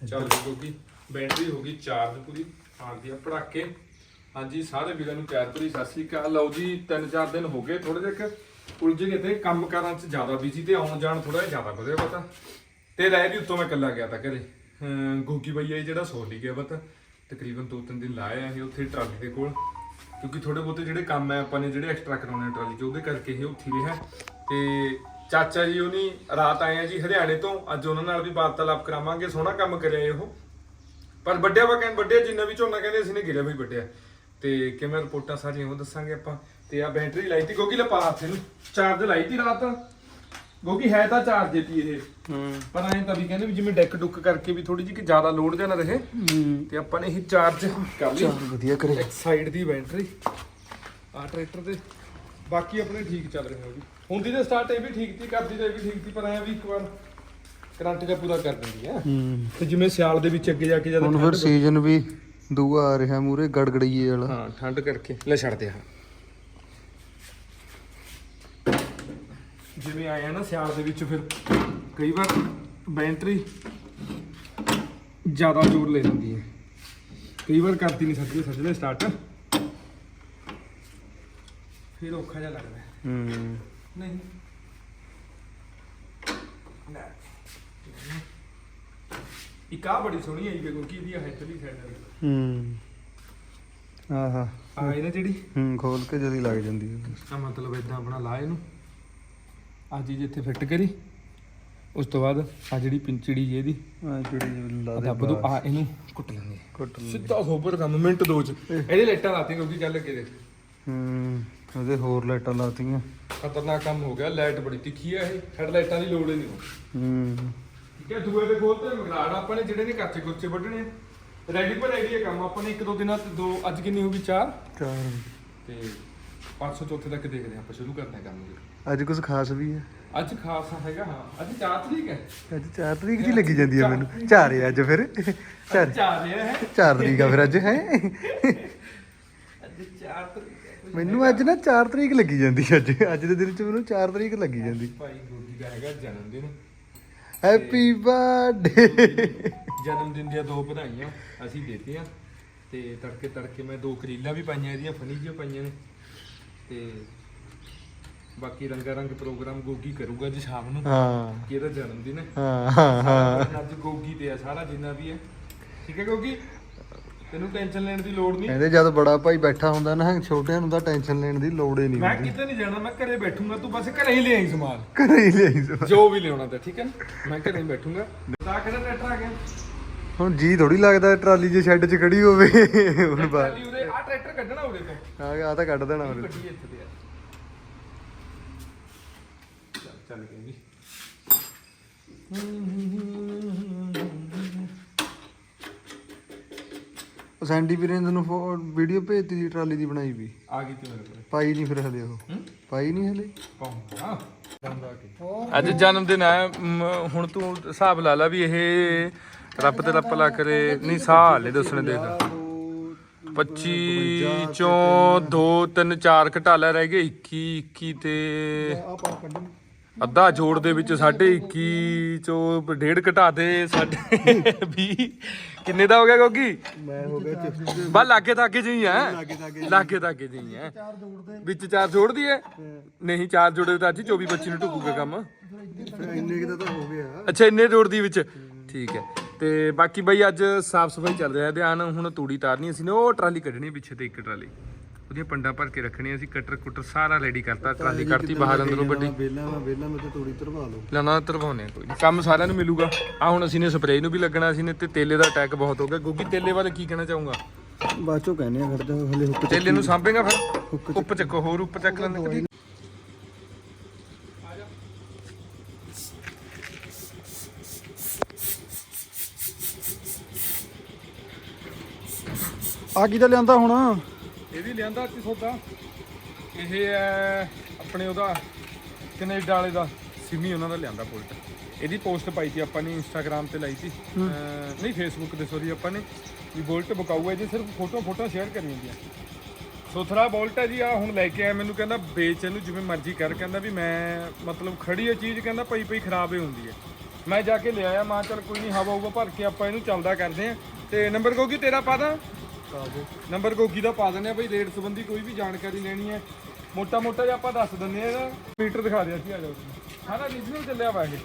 ਚੱਲ ਗਈ। ਕਿਉਂਕਿ ਬੈਟਰੀ ਹੋ ਗਈ ਚਾਰਜ ਪੂਰੀ ਆਉਂਦੀ ਆ ਪੜਾਕੇ। ਹਾਂਜੀ ਸਾਰੇ ਵੀਰਾਂ ਨੂੰ ਪਿਆਰ ਭਰੀ ਸਤਿ ਸ੍ਰੀ ਅਕਾਲ। ਲਓ ਜੀ ਤਿੰਨ ਚਾਰ ਦਿਨ ਹੋ ਗਏ ਥੋੜੇ ਜਿਹਾ ਉਲਝ ਗਏ ਤੇ ਕੰਮ ਕਾਰਾਂ 'ਚ ਜ਼ਿਆਦਾ ਬਿਜ਼ੀ ਤੇ ਆਉਣ ਜਾਣ ਥੋੜਾ ਜ਼ਿਆਦਾ ਵਧਿਆ ਪਤਾ ਤੇ ਰਹਿ ਵੀ ਉੱਤੋਂ ਮੈਂ ਇਕੱਲਾ ਗਿਆ ਤਾਂ ਘਰੇ। ਗੋਗੀ ਬਈਆ ਜਿਹੜਾ ਸੌ ਲਈ ਗਿਆ ਪਤਾ ਤਕਰੀਬਨ ਦੋ ਤਿੰਨ ਦਿਨ ਲਾਇਆ ਇਹ ਉੱਥੇ ਟਰਾਲੀ ਦੇ ਕੋਲ। ਕਿਉਂਕਿ ਥੋੜੇ ਬਹੁਤੇ ਜਿਹੜੇ ਕੰਮ ਹੈ ਆਪਾਂ ਨੇ ਜਿਹੜੇ ਐਕਸਟਰਾ ਕਰਾਉਣੇ ਟਰਾਲੀ 'ਚ ਉਹਦੇ ਕਰਕੇ ਇਹ ਉੱਥੇ ਰਿਹਾ। ਤੇ ਚਾਚਾ ਜੀ ਉਹਨੀ ਰਾਤ ਆਏ ਆ ਜੀ ਹਰਿਆਣੇ ਤੋਂ। ਅੱਜ ਉਹਨਾਂ ਨਾਲ ਵੀ ਵਾਰਤਾਲਾਪ ਕਰਾਵਾਂਗੇ ਸੋਹਣਾ ਕੰਮ ਕਰਿਆ ਇਹ ਉਹ। ਪਰ ਵੱਡਿਆ ਵਾ ਕਹਿੰਦੇ ਵੱਡਿਆ ਜਿੰਨਾ ਵੀ ਝੋਨਾ ਕਹਿੰਦੇ ਅਸੀਂ ਨੇ ਗਿਰਿਆ ਵੀ ਵੱਡਿਆ। ਤੇ ਕਿਵੇਂ ਰਿਪੋਰਟਾਂ ਸਾਰੀਆਂ ਉਹ ਦੱਸਾਂਗੇ ਆਪਾਂ। ਤੇ ਆ ਬੈਟਰੀ ਲਾਈ ਤੀ ਗੋਗੀ ਲਪਾ ਹੱਥ ਇਹਨੂੰ। ਚਾਰਜ ਲਾਈ ਤੀ ਰਾਤ। ਗੋਗੀ ਹੈ ਤਾਂ ਚਾਰਜ ਦਿੱਤੀ ਇਹ। ਪਰ ਐਂ ਤਾਂ ਵੀ ਕਹਿੰਦੇ ਵੀ ਜਿਵੇਂ ਡੈਕ ਡੁੱਕ ਕਰਕੇ ਵੀ ਥੋੜੀ ਜਿਹੀ ਕਿ ਜ਼ਿਆਦਾ ਲੋਡ ਜਾਂ ਨਾ ਰਹੇ। ਤੇ ਆਪਾਂ ਨੇ ਇਹ ਚਾਰਜ ਕਰ ਲਈ। ਵਧੀਆ ਕਰੇ ਇੱਕ ਸਾਈਡ ਦੀ ਬੈਟਰੀ। ਆ ਟਰੈਕਟਰ ਤੇ। ਬਾਕੀ ਆਪਣੇ ਠੀਕ ਚੱਲ ਰਹੇ ਹੋ ਜੀ ਹੁੰਦੀ ਤੇ ਸਟਾਰਟ ਇਹ ਵੀ ਠੀਕ ਸੀ ਕਰਦੀ ਤੇ ਇਹ ਵੀ ਠੀਕ ਸੀ ਪਰ ਐਂ ਵੀ ਇੱਕ ਵਾਰ ਕਰੰਟ ਜਿਹਾ ਪੂਰਾ ਕਰ ਦਿੰਦੀ ਆ। ਹੂੰ। ਤੇ ਜਿਵੇਂ ਸਿਆਲ ਦੇ ਵਿੱਚ ਅੱਗੇ ਜਾ ਕੇ ਜਦ ਹੁਣ ਫਿਰ ਸੀਜ਼ਨ ਵੀ ਦੂਆ ਆ ਰਿਹਾ ਮੂਰੇ ਗੜਗੜਈਏ ਵਾਲਾ। ਹਾਂ ਠੰਡ ਕਰਕੇ। ਲੈ ਛੱਡਦੇ ਹਾਂ ਜਿਵੇਂ ਆਇਆ ਨਾ ਸਿਆਲ ਦੇ ਵਿੱਚ ਫਿਰ ਕਈ ਵਾਰ ਬੈਟਰੀ ਜ਼ਿਆਦਾ ਜ਼ੋਰ ਲੈ ਲੈਂਦੀ ਹੈ ਕਈ ਵਾਰ ਕਰਦੀ ਨਹੀਂ ਸਕਦੀ ਸੱਜਦੇ ਸਟਾਰਟ ਫਿਰ ਔਖਾ ਜਿਹਾ ਲੱਗਦਾ। ਹੈ। ਹੂੰ ਨਹੀਂ। ਲੈ। ਇੱਕ ਆ ਬੜੀ ਸੋਹਣੀ ਆਈ ਵੇ ਕਿਉਂਕਿ ਇਹਦੀ ਹੈਡਲੀ ਸਾਈਡ ਹੂੰ। ਆਹਾ। ਆ ਇਹ ਨਾ ਜਿਹੜੀ? ਹੂੰ ਖੋਲ ਕੇ ਜਦੀ ਲੱਗ ਜਾਂਦੀ ਹੈ ਆ ਮਤਲਬ ਇਦਾਂ ਆਪਣਾ ਲਾ ਇਹਨੂੰ। ਆ ਚੀਜ਼ ਇੱਥੇ ਫਿੱਟ ਕਰੀ। ਉਸ ਤੋਂ ਬਾਅਦ ਆ ਜਿਹੜੀ ਪਿੰਚੜੀ ਜੀ ਇਹਦੀ। ਆ ਜਿਹੜੀ ਲਾ ਦੇ ਰੱਬ ਤੋਂ ਆ ਇਹਨੂੰ ਕੁੱਟ ਲੈਂਦੇ ਕੁੱਟ ਲਈ। ਸਿੱਧਾ ਸੋਬਰ ਕੰਮ ਮਿੰਟ ਦੋ ਚ। ਇਹਦੇ ਲਾਈਟਾਂ ਲਾਤੀਆਂ ਕਿਉਂਕਿ ਚੱਲ ਕੇ ਹੂੰ। ਉਹਦੇ ਹੋਰ ਲਾਈਟਾਂ ਲਾਤੀਆਂ। ਖਤਰਨਾਕ ਕੰਮ ਹੋ ਗਿਆ ਲਾਈਟ ਬੜੀ ਤਿੱਖੀ ਆ ਇਹ ਹੈਡ ਲਾਈਟਾਂ ਦੀ ਲੋੜ ਹੀ ਨਹੀਂ। ਹੂੰ। ਠੀਕ ਹੈ ਦੂਏ ਦੇ ਕੋਲ ਤੇ ਮਗਰਾੜ ਆਪਾਂ ਨੇ ਜਿਹੜੇ ਨੇ ਕੱਚੇ ਕੁੱਚੇ ਵੱਢਣੇ ਰੈਡੀ ਪਰ ਰੈਡੀ ਹੈ ਕੰਮ ਆਪਾਂ ਨੇ ਇੱਕ ਦੋ ਦਿਨਾਂ ਤੇ ਦੋ ਅੱਜ ਕਿੰਨੀ ਹੋ ਗਈ? ਚਾਰ? ਚਾਰ। ਤੇ 500 ਚੌਥੇ ਤੱਕ ਦੇਖਦੇ ਹਾਂ ਆਪਾਂ ਸ਼ੁਰੂ ਕਰਦੇ ਹਾਂ ਕੰਮ ਜੀ ਅੱਜ ਕੁਝ ਖਾਸ ਵੀ ਹੈ। ਅੱਜ ਖਾਸ ਹੈਗਾ ਹਾਂ। ਅੱਜ 4 ਤਰੀਕ ਹੈ। ਅੱਜ 4 ਤਰੀਕ ਦੀ ਲੱਗੀ ਜਾਂਦੀ ਹੈ ਮੈਨੂੰ। ਚਾਰ ਹੈ ਅੱਜ ਫਿਰ। ਚਾਰ 4 ਹੈ। 4 ਤਰੀਕ ਆ ਫਿਰ ਅੱਜ ਹੈ। ਅੱਜ 4 ਤਰੀਕ। ਹੈ ਮੈਨੂੰ ਅੱਜ ਨਾ 4 ਤਰੀਕ ਲੱਗੀ ਜਾਂਦੀ ਅੱਜ। ਅੱਜ ਦੇ ਦਿਨ ਚ ਮੈਨੂੰ 4 ਤਰੀਕ ਲੱਗੀ ਜਾਂਦੀ। ਭਾਈ ਗੋਗੀ ਦਾ ਹੈਗਾ ਜਨਮ ਦਿਨ। ਹੈਪੀ ਬਰਥਡੇ ਜਨਮ ਦਿਨ ਦੀਆਂ ਦੋ ਵਧਾਈਆਂ ਅਸੀਂ ਦੇਤੀਆਂ। ਤੇ ਤੜਕੇ ਤੜਕੇ ਮੈਂ ਦੋ ਕਰੀਲਾਂ ਵੀ ਪਾਈਆਂ ਇਹਦੀਆਂ ਫਨੀ ਜਿਹੀਆਂ ਪਾਈਆਂ ਨੇ। ਤੇ ਬਾਕੀ ਰੰਗਾ ਰੰਗ ਪ੍ਰੋਗਰਾਮ ਗੋਗੀ ਕਰੂਗਾ ਅੱਜ ਸ਼ਾਮ ਨੂੰ। ਹਾਂ। ਕਿ ਇਹਦਾ ਜਨਮ ਦਿਨ ਹੈ। ਹਾਂ ਅੱਜ ਗੋਗੀ ਤੇ ਆ ਸਾਰਾ ਜਿੰਨਾ ਵੀ ਹੈ। ਠੀਕ ਹੈ ਗੋਗੀ? ਤੈਨੂੰ ਟੈਨਸ਼ਨ ਲੈਣ ਦੀ ਲੋੜ ਨਹੀਂ। ਕਹਿੰਦੇ ਜਦ ਬੜਾ ਭਾਈ ਬੈਠਾ ਹੁੰਦਾ ਨਾ ਛੋਟਿਆਂ ਨੂੰ ਤਾਂ ਟੈਨਸ਼ਨ ਲੈਣ ਦੀ ਲੋੜ ਹੀ ਨਹੀਂ ਮੈਂ ਹੁੰਦੀ। ਕਿਤੇ ਨਹੀਂ ਜਾਣਾ ਮੈਂ ਘਰੇ ਬੈਠੂੰਗਾ ਤੂੰ ਬਸ ਘਰੇ ਹੀ ਲੈ ਆਈ ਸਮਾਨ। ਘਰੇ ਹੀ ਲਈ ਸੋ। ਜੋ ਵੀ ਲਿਆਉਣਾ ਤੇ ਠੀਕ ਹੈ? ਮੈਂ ਘਰੇ ਹੀ ਬੈਠੂੰਗਾ। ਤਾਂ ਕਿਹੜਾ ਟਰੈਕਟਰ ਆ ਗਿਆ? ਹੁਣ ਜੀ ਥੋੜੀ ਲੱਗਦਾ ਟਰਾਲੀ ਜੇ ਸ਼ੈੱਡ 'ਚ ਖੜੀ ਹੋਵੇ। ਹੁਣ ਬਾਹਰ ਉਰੇ ਆ ਟਰੈਕਟਰ ਕੱਢਣਾ ਉਰੇ ਤੋਂ। ਆ ਆ ਤਾਂ ਕੱਢ ਦੇਣਾ ਉਹਨੇ ਗੱਡੀ ਇੱਥੇ ਤੇ ਆ। ਚੱਲ ਚੱਲ ਗਏ ਸੈਂਡੀ ਵੀਰੇ ਨੇ ਤੈਨੂੰ ਵੀਡੀਓ ਭੇਜਤੀ ਸੀ ਟਰਾਲੀ ਦੀ ਬਣਾਈ ਵੀ। ਆ ਗਈ ਤੇ ਮੇਰੇ ਕੋਲ। ਪਾਈ ਨਹੀਂ ਫਿਰ ਹਲੇ ਉਹ? ਪਾਈ ਨਹੀਂ ਹਲੇ? ਪਾਉਂਗਾ ਅੱਜ ਜਨਮ ਦਿਨ ਹੈ ਮ, ਹੁਣ ਤੂੰ ਹਿਸਾਬ ਲਾ ਲਾ ਵੀ ਇਹ ਰੱਬ ਤੇ ਰੱਬ ਲਾ ਕਰੇ ਨਹੀਂ ਸਾਹ ਲੈ ਦੱਸਣੇ ਦੇਖ 25 ਚੋਂ 2 3 4 ਘਟਾ ਲੈ ਰਹਿ ਗਏ 21 21 ਤੇ ਆ ਪਾ ਕੱਢ। ਅੱਧਾ ਜੋੜ ਦੇ ਵਿੱਚ ਸਾਡੇ 21 ਚੋਂ ਡੇਢ ਘਟਾ ਦੇ ਸਾਡੇ 20 ਕਿੰਨੇ ਦਾ ਹੋ ਗਿਆ ਗੋਗੀ? ਮੈਂ ਹੋ ਗਿਆ ਬਸ ਲਾਗੇ ਤਾਗੇ ਜੀ ਲਾਗੇ ਤਾਗੇ ਜੀ ਜੋੜਦੇ ਵਿੱਚ ਚਾਰ ਜੋੜ ਦਈਏ ਨਹੀਂ ਚਾਰ ਜੋੜੇ ਤਾਂ ਅੱਜ 24 25 ਨੂੰ ਢੁਕੂਗਾ ਕੰਮ। ਫਿਰ ਇੰਨੇ ਕੁ ਦਾ ਤਾਂ ਹੋ ਗਿਆ। ਅੱਛਾ ਇੰਨੇ ਜੋੜਦੀ ਵਿੱਚ। ਠੀਕ ਹੈ ਤੇ ਬਾਕੀ ਬਈ ਅੱਜ ਸਾਫ਼ ਸਫ਼ਾਈ ਚੱਲ ਰਿਹਾ ਧਿਆਨ ਹੁਣ ਤੂੜੀ ਤਾਰਨੀ ਅਸੀਂ ਨੇ ਉਹ ਟਰਾਲੀ ਕੱਢਣੀ ਪਿੱਛੇ ਤੇ ਇੱਕ ਟਰਾਲੀ। ਉਹਦੀਆਂ ਪੰਡਾ ਭਰ ਕੇ ਰੱਖਣੀਆਂ ਅਸੀਂ ਕਟਰ ਕੁਟਰ ਸਾਰਾ ਰੈਡੀ ਕਰਤਾ ਟਰਾਲੀ ਕੱਢਤੀ ਬਾਹਰ ਅੰਦਰੋਂ ਵੱਡੀ। ਵੇਲਾ ਵੇਲਾ ਮੈਂ ਤੇ ਤੂੜੀ ਤਰਵਾ ਲਓ ਲੈਣਾ ਤਰਵਾਉਣੇ ਕੋਈ ਨਹੀਂ ਕੰਮ ਸਾਰਿਆਂ ਨੂੰ ਮਿਲੂਗਾ। ਆ ਹੁਣ ਅਸੀਂ ਨੇ ਸਪਰੇਅ ਨੂੰ ਵੀ ਲੱਗਣਾ ਅਸੀਂ ਨੇ ਤੇ ਤੇਲੇ ਦਾ ਅਟੈਕ ਬਹੁਤ ਹੋ ਗਿਆ। ਗੋਗੀ ਤੇਲੇ ਬਾਰੇ ਕੀ ਕਹਿਣਾ ਚਾਹੂੰਗਾ? ਬਾਅਦ ਚੋਂ ਕਹਿੰਦੇ ਆ ਖੜਦਾ ਹਲੇ ਹੁੱਕ ਤੇਲੇ ਨੂੰ ਸਾਂਭੇਗਾ ਫਿਰ? ਉੱਪ ਚੱਕੋ ਹੋਰ ਉੱਪ ਚੱਕ ਲੈਂਦੇ ਆ ਕੀ ਤਾਂ ਲਿਆਂਦਾ ਹੁਣ? ਇਹ ਵੀ ਲਿਆਂਦਾ ਸੀ ਸੌਦਾ। ਇਹ ਹੈ ਆਪਣੇ ਉਹਦਾ ਕੈਨੇਡਾ ਵਾਲੇ ਦਾ ਸਿਮੀ ਉਹਨਾਂ ਦਾ ਲਿਆਂਦਾ ਬੁਲਟ ਇਹਦੀ ਪੋਸਟ ਪਾਈ ਸੀ ਆਪਾਂ ਨੇ ਇੰਸਟਾਗ੍ਰam ਤੇ ਲਾਈ ਸੀ। ਅਹ ਨਹੀਂ ਫੇਸਬੁੱਕ ਤੇ ਸੋਰੀ ਆਪਾਂ ਨੇ ਵੀ ਬੁਲਟ ਬਕਾਊ ਹੈ ਜੀ ਸਿਰਫ ਫੋਟੋ ਫੋਟੋ ਸ਼ੇਅਰ ਕਰੀ ਹੁੰਦੀਆਂ। ਸੁਥਰਾ ਬੋਲਟ ਹੈ ਜੀ ਆ ਹੁਣ ਲੈ ਕੇ ਆਇਆ। ਮੈਨੂੰ ਕਹਿੰਦਾ ਵੇਚ ਇਹਨੂੰ ਜਿਵੇਂ ਮਰਜ਼ੀ ਕਰ। ਕਹਿੰਦਾ ਵੀ ਮੈਂ ਮਤਲਬ ਖੜੀ ਹੈ ਚੀਜ਼ ਕਹਿੰਦਾ ਪਈ ਪਈ ਖਰਾਬ ਹੀ ਹੁੰਦੀ ਹੈ। ਮੈਂ ਜਾ ਕੇ ਲਿਆਇਆ ਮਾਂ ਚੱਲ ਕੋਈ ਨਹੀਂ ਹਵਾ ਹੋਊਗਾ ਭਰ ਕੇ ਆਪਾਂ ਇਹਨੂੰ ਚੱਲਦਾ ਕਰਦੇ ਆ ਤੇ ਨੰਬਰ ਗੋਗੀ ਤੇਰਾ ਪਾ ਦਾਂ? ਨੰਬਰ ਗੋਗੀ ਦਾ ਪਾ ਦਿੰਦੇ ਆ ਬਈ ਰੇਟ ਸੰਬੰਧੀ ਕੋਈ ਵੀ ਜਾਣਕਾਰੀ ਲੈਣੀ ਹੈ। ਮੋਟਾ ਮੋਟਾ ਜਿਹਾ ਆਪਾਂ ਦੱਸ ਦਿੰਦੇ ਆ ਇਹਦਾ। ਮੀਟਰ ਦਿਖਾ ਦਿਆ ਸੀ ਆ ਜਾਓ ਹਾਂ ਨਾ ਰੀਜਨਲ ਚੱਲਿਆ ਵਾ ਇਹ।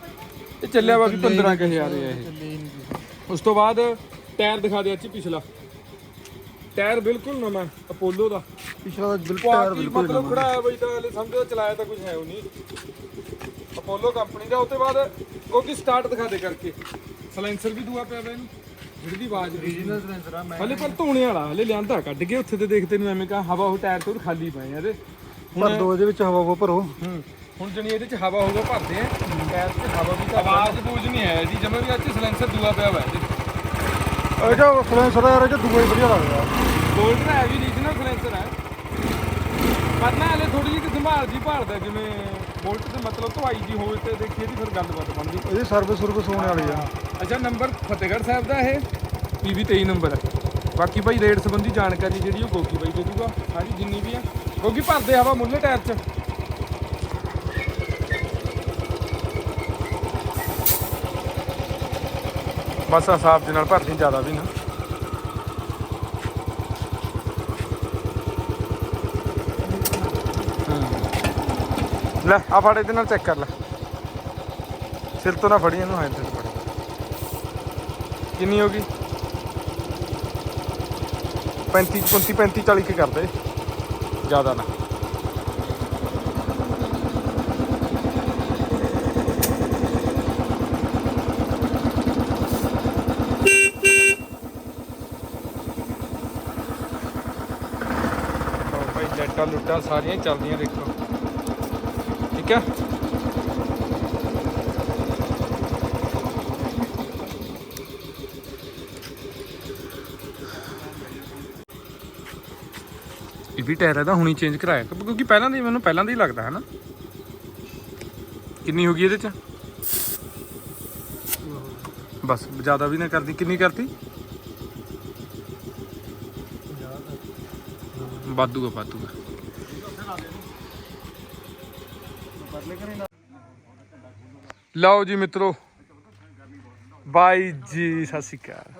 ਇਹ ਚੱਲਿਆ ਵਾ ਵੀ 15000 ਹੈ ਇਹ। ਉਸ ਤੋਂ ਬਾਅਦ ਟਾਇਰ ਦਿਖਾ ਦਿਆ ਸੀ ਪਿਛਲਾ। ਟਾਇਰ ਬਿਲਕੁਲ ਨਵਾਂ ਅਪੋਲੋ ਦਾ। ਪਿਛਲਾ ਤਾਂ ਬਿਲਕੁਲ ਕੁਆਲਿਟੀ ਮਤਲਬ ਖੜਾ ਹੈ ਬਈ ਤਾਂ ਹਲੇ ਸਮਝੋ ਚਲਾਇਆ ਤਾਂ ਕੁਝ ਹੈ ਉਹ ਨਹੀਂ। ਅਪੋਲੋ ਕੰਪਨੀ ਦਾ ਉੱਤੇ ਬਾਅਦ ਕਿਉਂਕਿ ਸਟਾਰਟ ਦਿਖਾ ਦੇ ਕਰਕੇ। ਸਲੈਂਸਰ ਵੀ ਦੂਆ ਪਿਆ ਇਹਨੂੰ। ਜਿਹੜੀ ਦੀ ਆਵਾਜ਼ ਰੀਜਨਲ ਸਲੈਂਸਰ ਆ ਹਲੇ ਪਰ ਧੋਣੇ ਵਾਲਾ ਹਲੇ ਲਿਆਂਦਾ ਕੱਢ ਕੇ ਉੱਥੇ ਤੇ ਦੇਖਦੇ ਨੂੰ ਐਵੇਂ ਕਹਾ ਹਵਾ ਉਹ ਟਾਇਰ ਤੋਂ ਖਾਲੀ ਪਏ ਆ ਇਹਦੇ ਭਰ ਦੋ ਇਹਦੇ ਵਿੱਚ ਹਵਾ ਉਹ ਭਰੋ। ਹੂੰ ਹੁਣ ਜਣੀ ਇਹਦੇ ਚ ਹਵਾ ਹੋਊਗਾ ਭਰਦੇ ਆ ਟਾਇਰ 'ਚ ਹਵਾ ਵੀ ਆਵਾਜ਼ ਬੂਝ ਨਹੀਂ ਆਇਆ ਜੀ ਜਮਾ ਵੀ ਅੱਜ ਸਲੈਂਸਰ ਦੂਆ ਪਿਆ ਵਾ ਇਹਦੇ। ਇਹ ਜੋ ਸਲੈਂਸਰ ਯਾਰ ਇਹ ਜੋ ਦੂਆ ਹੀ ਵਧੀਆ ਲੱਗਦਾ। ਗੋਲਡ ਦਾ ਹੈ ਵੀ ਰੀਜਨਲ ਸਲੈਂਸਰ ਹੈ ਪਰ ਨਾ ਹਲੇ ਥੋੜੀ ਜਿਹੀ ਸੰਭਾਲ ਜੀ ਭਾਲਦਾ ਜਿਵੇਂ ਬੋਲਟ ਤੇ ਮਤਲਬ ਧਵਾਈ ਜੀ ਹੋਵੇ ਤੇ ਦੇਖੀਏ ਦੀ ਫਿਰ ਗੱਲਬਾਤ ਬਣਦੀ ਇਹਦੀ ਸਰਵਿਸ ਸਰਵਿਸ ਹੋਣ ਵਾਲੀ ਆ। ਅੱਛਾ ਨੰਬਰ ਫਤਿਹਗੜ੍ਹ ਸਾਹਿਬ ਦਾ ਇਹ? ਪੀਵੀ 23 ਨੰਬਰ ਹੈ ਬਾਕੀ ਭਾਈ ਰੇਟ ਸੰਬੰਧੀ ਜਾਣਕਾਰੀ ਜਿਹੜੀ ਉਹ ਗੋਗੀ ਬਾਈ ਦੇ ਦੂਗਾ। ਹਾਂਜੀ ਜਿੰਨੀ ਵੀ ਆ। ਗੋਗੀ ਭਰਦੇ ਹਵਾ ਮੁੱਲੇ ਟਾਇਰ 'ਚ। ਬਸ ਹਿਸਾਬ ਦੇ ਨਾਲ ਭਰਦੀ ਜ਼ਿਆਦਾ ਵੀ ਨਾ। ਲੈ, ਆ ਫੜ ਇਹਦੇ ਨਾਲ ਚੈੱਕ ਕਰ ਲੈ। ਸਿਰ ਤੋਂ ਨਾ ਫੜੀ, ਇਹਨੂੰ ਹੈਂਡ ਤੇ ਫੜੀ। ਕਿੰਨੀ ਹੋ ਗਈ? 35 35 35 40 ਕੀ ਕਰਦੇ? ਜ਼ਿਆਦਾ ਨਾ। ਲਓ ਭਾਈ ਲੁੱਟਾਂ ਸਾਰੀਆਂ ਚੱਲਦੀਆਂ ਦੇਖੋ। ਠੀਕ ਹੈ ਇਹ ਵੀ ਟਾਇਰ ਇਹਦਾ ਹੁਣੀ ਚੇਂਜ ਕਰਾਇਆ। ਕਿਉਂਕਿ ਪਹਿਲਾਂ ਦੀ ਮੈਨੂੰ ਪਹਿਲਾਂ ਦਾ ਹੀ ਲੱਗਦਾ ਹੈ ਨਾ ਕਿੰਨੀ ਹੋ ਗਈ ਇਹਦੇ ਚ? ਬਸ ਜ਼ਿਆਦਾ ਵੀ ਨਾ ਕਰਦੀ। ਕਿੰਨੀ ਕਰਤੀ? ਵਾਧੂਗਾ ਵਾਧੂਗਾ ਲਓ ਜੀ ਮਿੱਤਰੋ। ਬਾਈ ਜੀ ਸਤਿ ਸ਼੍ਰੀ ਅਕਾਲ।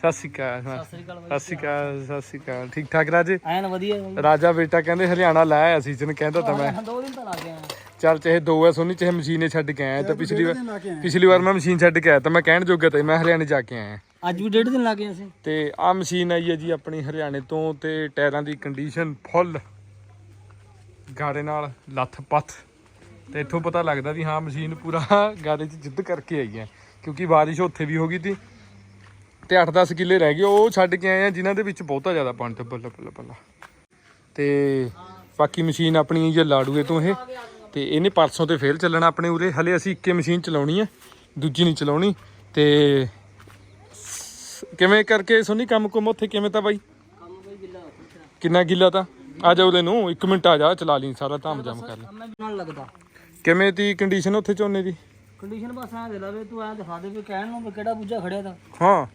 ਸਤਿ ਸ਼੍ਰੀ ਅਕਾਲ ਹਾਂ। ਸਤਿ ਸ਼੍ਰੀ ਅਕਾਲ ਸਤਿ ਸ਼੍ਰੀ ਅਕਾਲ ਠੀਕ ਠਾਕ ਰਾਜੇ? ਐਨ ਵਧੀਆ ਰਾਜਾ ਬੇਟਾ ਕਹਿੰਦੇ ਹਰਿਆਣਾ ਲਾਇਆ ਅਸੀਂ ਜਨ ਕਹਿੰਦਾ ਤਾਂ ਮੈਂ। ਦੋ ਦਿਨ ਤਾਂ ਲੱਗ ਗਏ ਆ ਚੱਲ ਚਾਹੇ ਦੋ ਐ ਸੋਨੀ ਚਾਹੇ ਮਸ਼ੀਨੇ ਛੱਡ ਕੇ ਆਇਆ। ਤਾਂ ਪਿਛਲੀ ਵਾਰ ਪਿਛਲੀ ਵਾਰ ਮੈਂ ਮਸ਼ੀਨ ਛੱਡ ਕੇ ਆਇਆ ਤਾਂ ਮੈਂ ਕਹਿਣ ਜੋਗਾ ਤਾਂ ਮੈਂ ਹਰਿਆਣੇ ਜਾ ਕੇ ਆਇਆ। ਅੱਜ ਵੀ ਡੇਢ ਦਿਨ ਲੱਗ ਗਏ ਅਸੀਂ ਤੇ ਆ ਮਸ਼ੀਨ ਆਈ ਹੈ ਜੀ ਆਪਣੀ ਹਰਿਆਣੇ ਤੋਂ ਤੇ ਟਾਇਰਾਂ ਦੀ ਕੰਡੀਸ਼ਨ ਫੁੱਲ ਗਾਰੇ ਨਾਲ ਲੱਥ ਪੱਥ। ਤੇ ਇੱਥੋਂ ਪਤਾ ਲੱਗਦਾ ਵੀ ਹਾਂ, ਮਸ਼ੀਨ ਪੂਰਾ ਗਾਰੇ 'ਚ ਜਿੱਦ ਕਰਕੇ ਆਈ ਹੈ, ਕਿਉਂਕਿ ਬਾਰਿਸ਼ ਉੱਥੇ ਵੀ ਹੋ ਗਈ ਸੀ ਤੇ 8-10 ਕਿੱਲੇ ਰਹਿ ਗਏ, ਉਹ ਛੱਡ ਕੇ ਆਏ ਆ, ਜਿਨ੍ਹਾਂ ਦੇ ਵਿੱਚ ਬਹੁਤਾ ਜ਼ਿਆਦਾ ਪਾਣੀ ਤੇ ਬੱਲਾ ਬੱਲਾ ਬੱਲਾ। ਤੇ ਬਾਕੀ ਮਸ਼ੀਨ ਆਪਣੀ ਇਹ ਲਾੜੂਏ ਤੋਂ ਇਹ, ਤੇ ਇਹਨੇ ਪਰਸੋਂ ਤੇ ਫੇਰ ਚੱਲਣਾ ਆਪਣੇ ਉਰੇ, ਹਲੇ ਅਸੀਂ ਇੱਕੇ ਮਸ਼ੀਨ ਚਲਾਉਣੀ ਹੈ, ਦੂਜੀ ਨਹੀਂ ਚਲਾਉਣੀ, ਤੇ ਕਿਵੇਂ ਕਰਕੇ ਸੋਨੀ, ਕੰਮ ਕੁਮ ਉੱਥੇ ਕਿਵੇਂ ਤਾਂ ਬਾਈ? ਕਿੰਨਾ ਗਿੱਲਾ ਤਾਂ? ਆ ਜਾ ਉਰੇ ਨੂੰ 1 ਮਿੰਟ ਆ ਜਾ, ਚਲਾ ਲਈ ਸਾਰਾ ਧਾਮ ਜਮ ਕਰ ਲੈ ਲੱਗਦਾ। ਕਿਵੇਂ ਦੀ ਕੰਡੀਸ਼ਨ ਉੱਥੇ ਝੋਨੇ ਦੀ? ਕੰਡੀਸ਼ਨ ਬਸ ਐ ਦੇ ਲਵੇ ਤੂੰ ਐ ਦਿਖਾ ਦੇ ਵੀ ਕਹਿਣ ਨੂੰ ਵੀ ਕਿਹੜਾ ਬੁੱਝਾ ਖੜਿਆ ਤਾਂ। ਹਾਂ।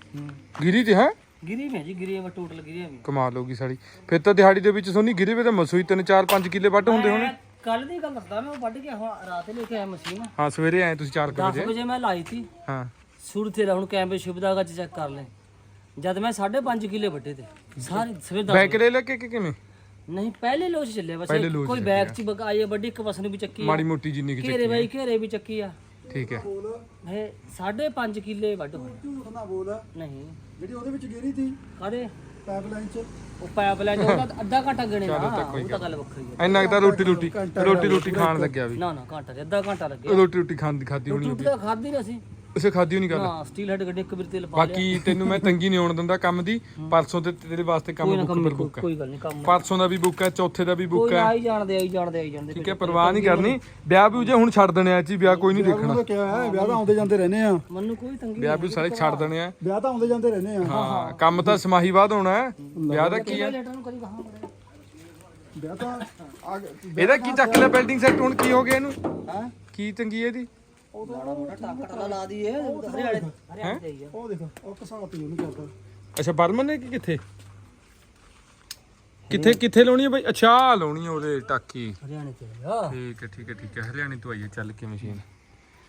ਗਿਰੀ ਤੇ ਹੈ? ਗਿਰੀ ਵੀ ਹੈ ਜੀ ਗਿਰੀ ਵਾ ਟੋਟਲ ਗਿਰੀ ਵੀ। ਕਮਾਲ ਹੋ ਗਈ ਸਾਡੀ ਫਿਰ ਤਾਂ ਦਿਹਾੜੀ ਦੇ ਵਿੱਚ ਸੋਨੀ ਗਿਰੇ ਵੇ ਤਾਂ ਮਸੂਈ 3 4 5 ਕਿੱਲੇ ਵੱਢ ਹੁੰਦੇ ਹੋਣੇ। ਕੱਲ ਦੀ ਗੱਲ ਦੱਸਦਾ ਮੈਂ ਉਹ ਵੱਢ ਕੇ ਹੁਣ ਰਾਤ ਲੈ ਕੇ ਆਇਆ ਮਸ਼ੀਨ। ਹਾਂ ਸਵੇਰੇ ਆਏ ਤੁਸੀਂ 4 10 ਵਜੇ। ਵਜੇ ਮੈਂ ਲਾਈ ਤੀ। ਹਾਂ। ਸ਼ੁਰੂ ਤੇ ਹੁਣ ਕੈਂਪੇ ਸ਼ੁਭਦਾਗਾ ਚ ਚੈੱਕ ਕਰ ਲੈ। ਜਦ ਮੈਂ 5.5 ਕਿੱਲੇ ਵੱਢੇ ਤੇ। ਸਾਰੇ ਸਵੇਰ ਦਸ ਬੈਕ ਲੈ ਲੈ ਕੇ ਕਿ ਕਿਵੇਂ? ਨਹੀਂ ਪਹਿਲੇ ਲੋਚ ਚੱਲੇ ਬਸ ਪਹਿਲੇ ਇੱਕ ਲੋਚ ਕੋਈ ਬੈਗ ਚ ਬਗਾਈ ਹੈ ਵੱਡੀ ਇੱਕ ਬਸ ਨੂੰ ਵੀ ਚੱਕੀ ਆ। ਮਾੜੀ ਮੋਟੀ ਜਿੰਨੀ ਕਿ ਘੇਰੇ ਬਾਈ ਘੇਰੇ ਵੀ ਚੱਕੀ ਆ। ਠੀਕ ਹੈ। ਇਹ 5.5 ਕਿੱਲੇ ਵੱਢ ਹੋਏ। ਝੂਠ ਨਾ ਬੋਲ। ਨਹੀਂ। ਜਿਹੜੀ ਉਹਦੇ ਵਿੱਚ ਗੇਰੀ ਸੀ ਕਾਦੇ ਪਾਈਪਲਾਈਨ 'ਚ। ਉਹ ਪਾਇਪ ਲੈ ਉਹਦਾ ਅੱਧਾ ਘੰਟਾ ਗਣੇ ਨਾ ਉਹ ਤਾਂ ਗੱਲ ਵੱਖਰੀ ਹੈ। ਇੰਨਾ ਕੁ ਤਾਂ ਰੋਟੀ ਰੋਟੀ ਰੋਟੀ ਰੋਟੀ ਖਾਣ ਲੱਗਿਆ ਵੀ। ਨਾ ਨਾ ਘੰਟਾ ਨੀ, ਅੱਧਾ ਘੰਟਾ ਲੱਗਿਆ। ਰੋਟੀ ਰੋਟੀ ਖਾਣ ਦੀ ਖਾਦੀ ਹੋਣੀ ਰੋਟੀ। ਤਾਂ ਖਾਧੀ ਨਹੀਂ ਅਸੀਂ। ਉਸੇ ਖਾਦੀ ਨਹੀਂ ਗੱਲ ਨਾ ਸਟੀਲ ਹੈਡ ਗੱਡੀ ਇੱਕ ਵਾਰ ਤੇਲ ਪਾ ਲਿਆ। ਬਾਕੀ ਤੈਨੂੰ ਮੈਂ ਤੰਗੀ ਨਹੀਂ ਆਉਣ ਦਿੰਦਾ ਕੰਮ ਦੀ। ਪਰਸੋਂ ਤੇ ਤੇਰੇ ਵਾਸਤੇ ਕੋਈ ਕੰਮ ਬੁੱਕ ਪਰ ਕੋਈ- ਬੁੱਕ ਹੈ। ਕੋਈ ਗੱਲ ਨਹੀਂ ਕੰਮ ਪਰਸੋਂ ਦਾ ਵੀ ਬੁੱਕ ਹੈ ਚੌਥੇ ਦਾ ਵੀ ਬੁੱਕ ਕੋਈ ਹੈ। ਆਈ ਜਾਣਦੇ ਆਈ ਜਾਣਦੇ ਆਈ ਜਾਣਦੇ ਠੀਕ ਹੈ ਪਰਵਾਹ ਨਹੀਂ ਕਰਨੀ। ਵਿਆਹ ਵੀ ਜੇ ਹੁਣ ਛੱਡ ਦੇਣੇ ਆ ਜੀ ਵਿਆਹ ਕੋਈ ਨਹੀਂ ਦੇਖਣਾ ਉਹਦਾ ਕਿਹਾ ਹੈ ਵਿਆਹ ਤਾਂ ਆਉਂਦੇ ਜਾਂਦੇ ਰਹਿੰਦੇ ਆ। ਮੈਨੂੰ ਕੋਈ ਤੰਗੀ ਵਿਆਹ ਵੀ ਸਾਲੇ ਛੱਡ ਦੇਣੇ ਆ। ਵਿਆਹ ਤਾਂ ਆਉਂਦੇ ਜਾਂਦੇ ਰਹਿੰਦੇ ਆ। ਹਾਂ ਕੰਮ ਤਾਂ ਸਮਾਹੀ ਬਾਅਦ ਹੋਣਾ ਹੈ। ਵਿਆਹ ਦਾ ਕੀ ਹੈ? ਵਿਆਹ ਤਾਂ ਇਹਦਾ ਕੀ ਚੱਕ ਲਿਆ ਬਿਲਡਿੰਗ ਸੈਟ ਹੁਣ ਕੀ ਹੋ ਗਿਆ ਇਹਨੂੰ? ਹੈ? ਕੀ ਤੰਗੀ ਹੈ ਇਹਦੀ? ਮਾੜਾ ਮੋਟਾ ਟਾਕਟਾ ਲਾ ਦਈਏ ਹਰਿਆਣੇ ਹਰਿਆਣੇ ਤੇ ਹੀ ਆ। ਉਹ ਦੇਖੋ ਉਹ ਕਸਾਤੀ ਉਹਨੂੰ ਕਰਦਾ। ਅੱਛਾ ਬਰਮਨ ਨੇ ਕਿ ਕਿੱਥੇ? ਕਿੱਥੇ ਕਿੱਥੇ ਲਾਉਣੀ ਹੈ ਬਾਈ? ਅੱਛਾ ਲਾਉਣੀ ਹੈ ਉਹਦੇ ਟਾਕੀ। ਹਰਿਆਣੇ ਤੇ ਆ। ਠੀਕ ਹੈ ਠੀਕ ਹੈ ਠੀਕ ਹੈ। ਹਰਿਆਣੇ ਤੋਂ ਆਈਏ ਚੱਲ ਕੇ ਮਸ਼ੀਨ।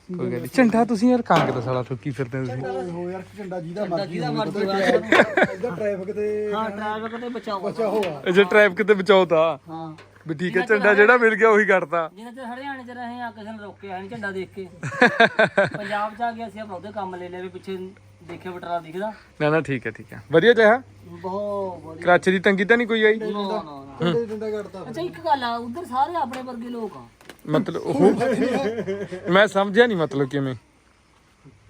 ਕੋਈ ਗੱਲ ਨੀ। ਝੰਡਾ ਤੁਸੀਂ ਯਾਰ ਕਾਂਗ ਦਾ ਸਾਲਾ ਠੋਕੀ ਫਿਰਦੇ ਤੁਸੀਂ। ਹੋ ਯਾਰ ਝੰਡਾ ਜਿਹਦਾ ਮਰਜ਼ੀ ਜਿਹਦਾ ਮਰਜ਼ੀ ਹੋਇਆ ਇੱਧਰ ਟ੍ਰੈਫਿਕ ਤੇ ਹਾਂ ਟ੍ਰੈਫਿਕ ਤੇ ਬਚਾਓ। ਬੱਚਾ ਹੋਆ ਅੱਛਾ ਟ੍ਰੈਫਿਕ ਤੇ ਬਚਾਓ ਤਾਂ। ਹਾਂ। ਵੀ ਠੀਕ ਹੈ ਝੰਡਾ ਜਿਹੜਾ ਮਿਲ ਗਿਆ ਉਹੀ ਕੱਟਤਾ। ਜਿੰਨੇ ਤੇ ਹਰਿਆਣੇ ਚ ਰਹੇ ਆ ਕਿਸੇ ਨੇ ਰੋਕਿਆ ਨਹੀਂ ਝੰਡਾ ਦੇਖ ਕੇ। ਪੰਜਾਬ ਚ ਆ ਗਿਆ ਸੀ ਆਪਾਂ ਉਹਦੇ ਕੰਮ ਲੈ ਲਿਆ ਵੀ ਪਿੱਛੇ ਦੇਖਿਆ ਬਟਰਾ ਦਿਖਦਾ। ਨਾ ਨਾ ਠੀਕ ਹੈ ਠੀਕ ਹੈ। ਵਧੀਆ ਜਿਹਾ? ਬਹੁਤ ਵਧੀਆ। ਕਰਾਚੀ ਦੀ ਤੰਗੀ ਤਾਂ ਨਹੀਂ ਕੋਈ ਆਈ? ਨਾ ਨਾ ਨਾ ਝੰਡੇ ਡੰਡਾ ਕੱਢਤਾ ਅੱਛਾ ਇੱਕ ਗੱਲ ਆ ਉਧਰ ਸਾਰੇ ਆਪਣੇ ਵਰਗੇ ਲੋਕ ਆ। ਮਤਲਬ ਉਹ ਮੈਂ ਸਮਝਿਆ ਨਹੀਂ ਮਤਲਬ ਕਿਵੇਂ।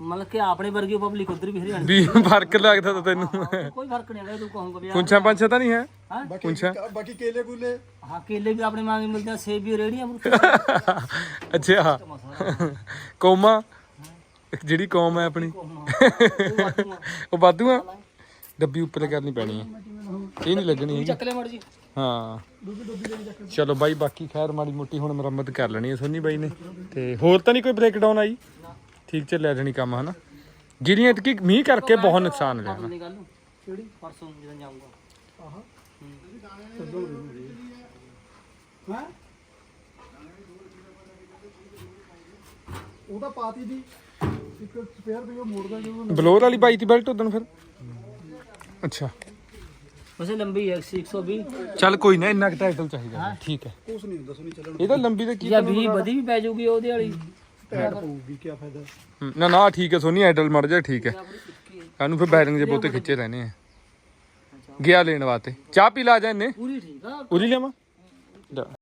ਮਤਲਬ ਕਿ ਆਪਣੇ ਵਰਗੀ ਪਬਲਿਕ ਉਧਰ ਵੀ ਹਰਿਆਣੇ ਵੀ ਫ਼ਰਕ ਲੱਗਦਾ ਤਾਂ ਤੈਨੂੰ। ਕੋਈ ਫ਼ਰਕ ਨਹੀਂ ਹੈਗਾ ਤੂੰ ਕਹੂੰਗਾ ਵੀ ਆ- ਪੁੰਛਾਂ ਪੰਛਾ ਤਾਂ ਨਹੀਂ ਹੈ? ਹਾਂ। ਬਾਕੀ ਬਾਕੀ ਕੇਲੇ ਕੂਲੇ। ਹਾਂ ਕੇਲੇ ਵੀ ਆਪਣੇ ਮਾਂਗੇ ਮਿਲਦੇ ਆ ਸੇਬ ਵੀ ਰੇੜੀਆਂ ਅੱਛਾ। ਕੌਮਾ? ਜਿਹੜੀ ਕੌਮ ਹੈ ਆਪਣੀ। ਉਹ ਵਾਧੂ ਆ ਡੱਬੀ ਉੱਪਰ ਕਰਨੀ ਪੈਣੀ ਹੈ। ਇਹ ਨਹੀਂ ਲੱਗਣੀ ਹੈਗੀ। ਚੱਕ ਲੈ ਮੜ ਜੀ ਹਾਂ। ਚਲੋ ਬਾਈ ਬਾਕੀ ਖੈਰ ਮਾੜੀ ਮੋਟੀ ਹੁਣ ਮੁਰੰਮਤ ਕਰ ਲੈਣੀ ਹੈ ਸੋਨੀ ਬਾਈ ਨੇ। ਤੇ ਹੋਰ ਤਾਂ ਨਹੀਂ ਕੋਈ ਬ੍ਰੇਕਡਾਊਨ ਆਈ? ਠੀਕ ਚੱਲਿਆ ਜਾਣੀ ਕੰਮ ਹਨਾ? ਜਿਹੜੀਆਂ ਕਿ ਮੀਂਹ ਕਰਕੇ ਬਹੁਤ ਨੁਕਸਾਨ ਲਿਆ ਪਰਸੋਂ ਦੀ ਗੱਲ ਨੂੰ। ਕਿਹੜੀ? ਪਰਸੋਂ ਜਦੋਂ ਜਾਊਂਗਾ। ਹਾਂ। ਉਹਦਾ ਪਾਤੀ ਦੀ। ਇੱਕ ਸਪੇਅਰ ਵੀ ਉਹ ਮੋੜਦਾ ਜਦੋਂ ਬਲੋਰ ਵਾਲੀ ਬਾਈ ਦੀ ਬੈਲਟ ਉਦੋਂ ਫਿਰ? ਅੱਛਾ। ਵੈਸੇ ਲੰਬੀ ਹੈ 120 ਚੱਲ ਕੋਈ ਨਾ ਇੰਨਾ ਕੁ ਟਾਈਟਲ ਚਾਹੀਦਾ। ਠੀਕ ਹੈ। ਕੁਛ ਨਹੀਂ ਹੁੰਦਾ ਸੁਣੀ ਚੱਲਣ ਇਹਦਾ ਲੰਬੀ ਦਾ ਕੀ ਜਾਂ 20 ਵਧੀ ਵੀ ਪੈ ਜਾਊਗੀ ਉਹਦੇ ਵਾਲੀ। ਟਾਇਰ ਪਊਗੀ ਕੀ ਫਾਇਦਾ? ਹਮ, ਨਾ ਨਾ ਠੀਕ ਹੈ ਸੋਨੀ ਆਈਡਲ ਮੜ ਜਾ ਠੀਕ ਹੈ। ਕਾਨੂੰ ਫਿਰ ਬੈਰਿੰਗ ਜੇ ਬਹੁਤੇ ਖਿੱਚੇ ਰਹਿਣੇ ਆ। ਗਿਆ ਲੈਣ ਵਾਸਤੇ। ਚਾਹ ਪੀ ਲਾ ਜਾ ਇਹਨੇ। ਪੂਰੀ ਠੀਕ ਆ। ਉਰੀ ਲਿਆਵਾਂ?